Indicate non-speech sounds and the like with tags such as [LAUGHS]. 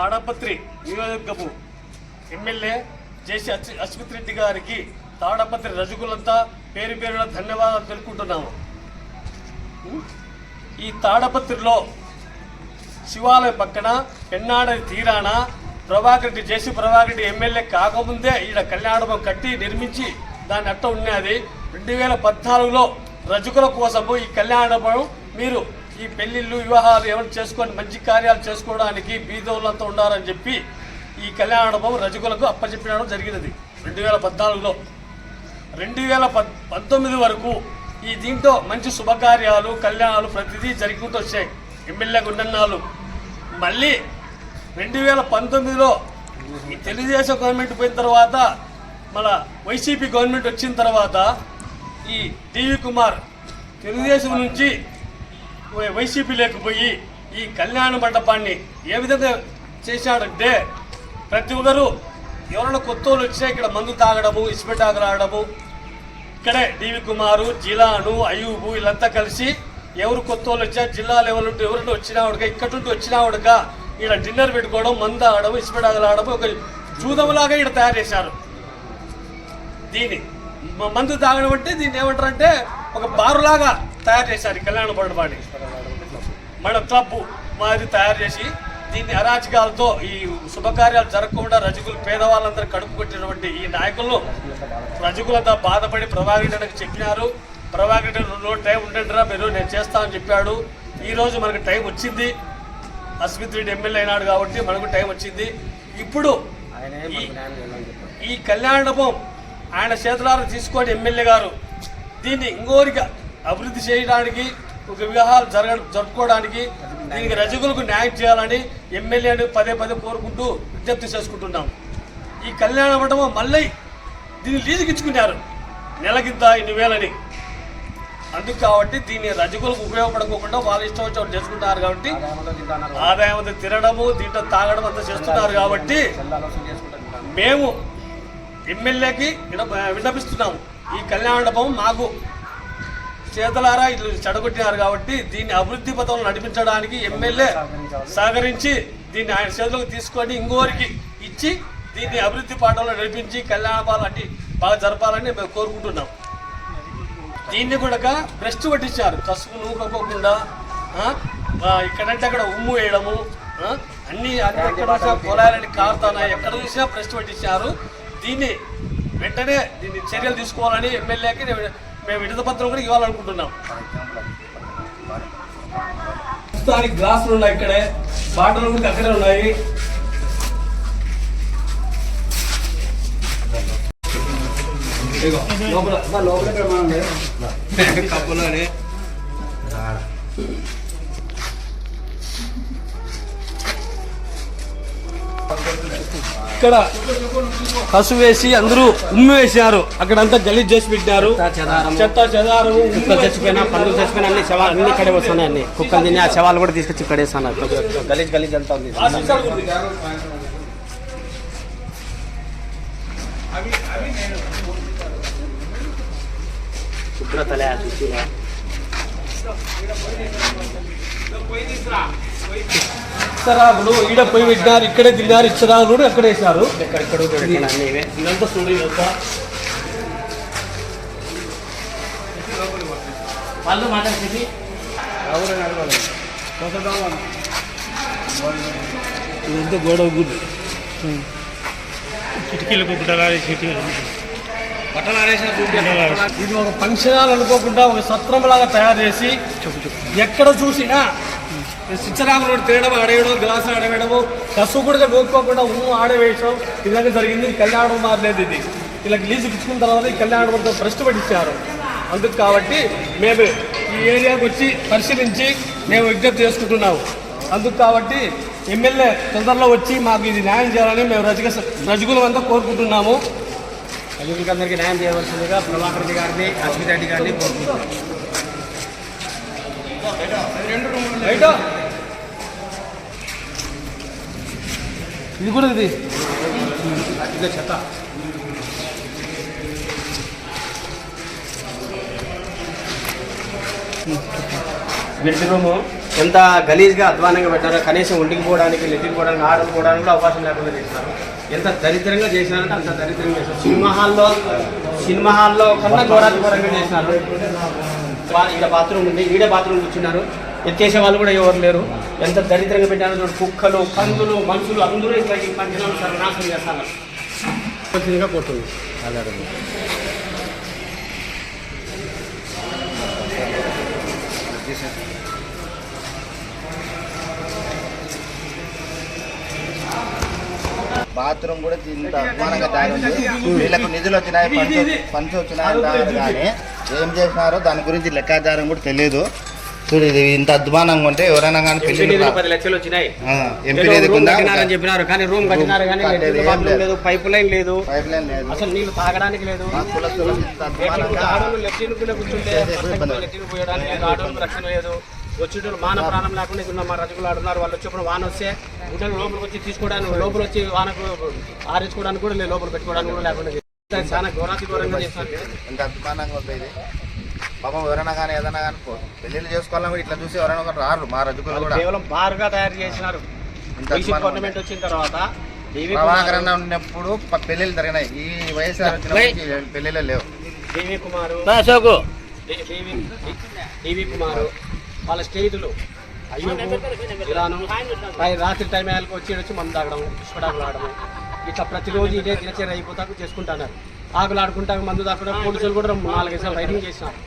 తాడపత్రి నియోజకపు ఎమ్మెల్యే జేసీ అశ్విత్ రెడ్డి గారికి తాడపత్రి రజకులంతా పేరు పేరున ధన్యవాదాలు తెలుపుకుంటున్నాము. ఈ తాడపత్రిలో శివాలయం పక్కన పెన్నాడ తీరాన ప్రభాకర్ రెడ్డి జేసీ ప్రభాకర్ రెడ్డి ఎమ్మెల్యే కాకముందే ఈడ కళ్యాణం కట్టి నిర్మించి దాని అట్ట ఉన్నది. రెండు వేల పద్నాలుగులో రజకుల కోసము ఈ కళ్యాణం మీరు ఈ పెళ్ళిళ్ళు వివాహాలు ఎవరు చేసుకొని మంచి కార్యాలు చేసుకోవడానికి బీదోళ్ళంతా ఉండాలని చెప్పి ఈ కళ్యాణభవం రజకులకు అప్పచెప్పడం జరిగినది. రెండు వేల పద్నాలుగులో. రెండు వేల పంతొమ్మిది వరకు ఈ దీంట్లో మంచి శుభకార్యాలు కళ్యాణాలు ప్రతిదీ జరుగుతూ వచ్చాయి. ఎమ్మెల్యే గుండన్నాళ్ళు. మళ్ళీ రెండు వేల పంతొమ్మిదిలో ఈ తెలుగుదేశం గవర్నమెంట్ పోయిన తర్వాత మన వైసీపీ గవర్నమెంట్ వచ్చిన తర్వాత ఈ టీవీ కుమార్ తెలుగుదేశం నుంచి వైసీపీ లేకపోయి ఈ కళ్యాణ మండపాన్ని ఏ విధంగా చేశాడంటే ప్రతి ఒక్కరు ఎవరైనా కొత్త వాళ్ళు వచ్చినా ఇక్కడ మందు తాగడము ఇసుపెట్టాకు రావడము ఇక్కడే డివి కుమారు జిలాను అయూబు వీళ్ళంతా కలిసి ఎవరు కొత్త వాళ్ళు వచ్చా జిల్లా లెవెల్ ఉంటే ఎవరైనా వచ్చినా ఇక్కడ నుండి వచ్చినా ఉడక ఇక్కడ డిన్నర్ పెట్టుకోవడం మందు ఆడడం ఇసుపెట్టాకులు ఒక జూదంలాగా ఇక్కడ తయారు చేశారు. దీన్ని మందు తాగడం అంటే దీన్ని ఏమంటారంటే ఒక బారులాగా తయారు చేశారు ఈ కళ్యాణ మండపాన్ని. మన క్లబ్ మాది తయారు చేసి దీన్ని అరాచకాలతో ఈ శుభకార్యాలు జరగకుండా రజకులు పేదవాళ్ళందరూ కడుపు కొట్టినటువంటి ఈ నాయకులను రజకులంతా బాధపడి ప్రభాకరెడ్డికి చెప్పినారు. ప్రభాకర్ రెడ్డి రెండు రోజులు టైం ఉండండిరా మీరు నేను చేస్తానని చెప్పాడు. ఈ రోజు మనకు టైం వచ్చింది. అస్మిత్ రెడ్డి ఎమ్మెల్యే అయినాడు కాబట్టి మనకు టైం వచ్చింది. ఇప్పుడు ఈ- ఈ కళ్యాణపం ఆయన చేతులారా తీసుకొని ఎమ్మెల్యే గారు దీన్ని ఇంకోరికి అభివృద్ధి చేయడానికి ఒక వివాహాలు జరగ జరుపుకోవడానికి దీనికి రజకులకు న్యాయం చేయాలని ఎమ్మెల్యేని పదే పదే కోరుకుంటూ విజ్ఞప్తి చేసుకుంటున్నాం. ఈ కళ్యాణ మండపం మళ్ళీ దీన్ని లీజుకి ఇచ్చుకున్నారు నెలకింత ఇన్ని వేలని. అందుకు కాబట్టి దీన్ని రజకులకు ఉపయోగపడకోకుండా వాళ్ళ ఇష్టం వచ్చి వాళ్ళు చేసుకుంటున్నారు కాబట్టి ఆదాయం తినడము దీంట్లో తాగడం అంతా చేస్తున్నారు కాబట్టి మేము ఎమ్మెల్యేకి విన- విన్నపిస్తున్నాము. ఈ కళ్యాణ మండపం మాకు చేతలారా ఇట్లు చెడగొట్టినారు కాబట్టి దీన్ని అభివృద్ధి పథంలో నడిపించడానికి ఎమ్మెల్యే సహకరించి దీన్ని ఆయన చేతులకు తీసుకొని ఇంకోరికి ఇచ్చి దీన్ని అభివృద్ధి పాఠంలో నడిపించి కళ్యాణపాలు అన్ని బాగా జరపాలని మేము కోరుకుంటున్నాం. దీన్ని కూడా బ్రెస్ట్ పట్టించారు. కసుపు నూకపోకుండా ఇక్కడంటే అక్కడ ఉమ్ము వేయడము అన్ని అక్కడ ఎక్కడ చూసినా పొలాలని ఎక్కడ చూసినా బ్రెస్ట్ పట్టించారు. దీన్ని వెంటనే దీన్ని చర్యలు తీసుకోవాలని ఎమ్మెల్యేకి నేను- మేము విడత పత్రం కూడా ఇవ్వాలనుకుంటున్నాం. ప్రస్తుతానికి గ్లాసులు ఉన్నాయి ఇక్కడే. బాటలు కూడా అక్కడే ఉన్నాయి. ఇదిగో, లోపల [LAUGHS] కప్పులోనే. ఇక్కడ కసు వేసి అందరూ ఉమ్మి వేసినారు. అక్కడంతా గలీజ్ చేసి పెట్టినారు. చెత్త చెదారము. కుక్కలు చచ్చిపోయినా పందులు చచ్చిపోయినా అన్ని శవాలు అన్ని ఇక్కడే వస్తున్నాయి అన్ని. కుక్కలు తిని ఆ శవాలు కూడా తీసుకొచ్చి ఇక్కడే వేస్తున్నారు. గలీజ్ గలీజ్ అంతా ఉంది. ఆ సీసాలు ఇచ్చరాకులు ఈడ పోయి పెట్టినారు ఇక్కడే తిన్నారు ఇచ్చరాకులు కూడా అక్కడే వేసినారు. ఎక్కడెక్కడ ఇదంతా చూడు ఇదంతా వాళ్ళు ఇదంతా గోడ గుడి కిటికీలకు గుడ్డలాడి కిటికీలు ఇది ఒక ఫంక్షన్ హాల్ అనుకోకుండా ఒక సత్రం లాగా తయారు చేసి ఎక్కడ చూసినా శిక్షరాకులు తినడం ఆడేయడం గ్లాస్ ఆడవేయడము కసు కూడా నూరుకోకుండా ఉమ్ము ఆడవేయడం విధంగా జరిగింది. కళ్యాణం మారలేదు ఇది. ఇలా లీజు ఇచ్చుకున్న తర్వాత ఈ కళ్యాణం మొత్తం భ్రష్టు పట్టించారు. అందుకు కాబట్టి మేము ఈ ఏరియాకి వచ్చి పరిశీలించి మేము విజ్ఞప్తి చేసుకుంటున్నాము. అందుకు కాబట్టి ఎమ్మెల్యే తొందరలో వచ్చి మాకు ఇది న్యాయం చేయాలని మేము రజక రజకులం అంతా కోరుకుంటున్నాము. అందరికీ న్యాయం చేయవలసిందిగా ప్రభాకర్ రెడ్డి గారిని అశ్విత్ రెడ్డి గారిని ఇది కూడా ఇది. ఇదే చెత్త. బెడ్ రూము ఎంత గలీజ్గా అధ్వానంగా పెట్టారో కనీసం ఒంటికి పోవడానికి లెట్టికి పోవడానికి ఆడలు పోవడానికి కూడా అవకాశం లేకుండా చేసినారు ఎంత దరిద్రంగా చేసినారంటే అంత దరిద్రంగా చేసినారు సినిమా హాల్లో సినిమా హాల్లో కన్నా ఘోరాతి ఘోరంగా చేసినారు ఈడ బాత్రూమ్ ఉంది ఈడే బాత్రూమ్ కూర్చున్నారు. ఎత్తేసే వాళ్ళు కూడా ఎవరు లేరు. ఎంత దరిద్రంగా పెట్టారో చూడు. కుక్కలు పందులు మనుషులు అందరూ ఇట్లా ఈ పంచనాలు సర్వనాశనం చేస్తారు. వచ్చిందిగా కొట్టుంది బాత్రూమ్ కూడా ఇంత అధ్వానంగా తయారు ఉంది. వీళ్ళకు నిధులు వచ్చినాయి ఫండ్స్ వచ్చినాయి కానీ ఏం చేసినారో దాని గురించి లెక్కాచారం కూడా తెలియదు చూడు ఇది ఇంత అధ్వానంగా ఉంటే ఎవరైనా కానీ పెళ్ళి పది లక్షలు వచ్చినాయి. ఎంపీ కట్టినారని చెప్పినారు కానీ రూమ్ కట్టినారు కానీ లేదు. పైప్ లైన్ లేదు. పైప్ లైన్ లేదు. అసలు నీళ్ళు తాగడానికి లేదు. ఆడవాళ్ళు కూర్చుంటే పోయడానికి రక్షణ లేదు. వచ్చేటప్పుడు మాన ప్రాణం లేకుండా ఇక్కడ మా రజకులు ఆడున్నారు వాళ్ళు వచ్చినప్పుడు వాన వస్తే గుడ్డలు లోపలికి వచ్చి తీసుకోవడానికి లోపల వచ్చి వానకు ఆరించుకోవడానికి కూడా లేదు లోపల పెట్టుకోవడానికి కూడా లేకుండా చేశారు. చాలా ఘోరాతి ఘోరంగా చేస్తారు ఉంది ఇది. పాపం ఎవరైనా కానీ ఏదైనా కానీ పెళ్ళిళ్ళు చేసుకోవాలని కూడా ఇట్లా చూసి ఎవరైనా ఒకరు రారు మా రజకులు కూడా. కేవలం బారుగా తయారు చేసినారు. గవర్నమెంట్ వచ్చిన తర్వాత ఉన్నప్పుడు పెళ్ళిళ్ళు జరిగినాయి. ఈ వచ్చినప్పుడు పెళ్ళిళ్ళు లేవు. దేవి కుమారు దేవి కుమారు వాళ్ళ స్నేహితులు అయ్యూబు ఇలాను రాత్రి టైం అయ్యాలకు వచ్చి వచ్చి మందు తాగడం ఇసుకడాకులు ఆడడం ఇట్లా ప్రతిరోజు ఇదే దినచర్య అయిపోతాకు చేసుకుంటున్నారు ఆకులు ఆడుకుంటాక మందు తాకడం పోలీసులు కూడా నాలుగైదు సార్లు రైడింగ్ చేసినారు.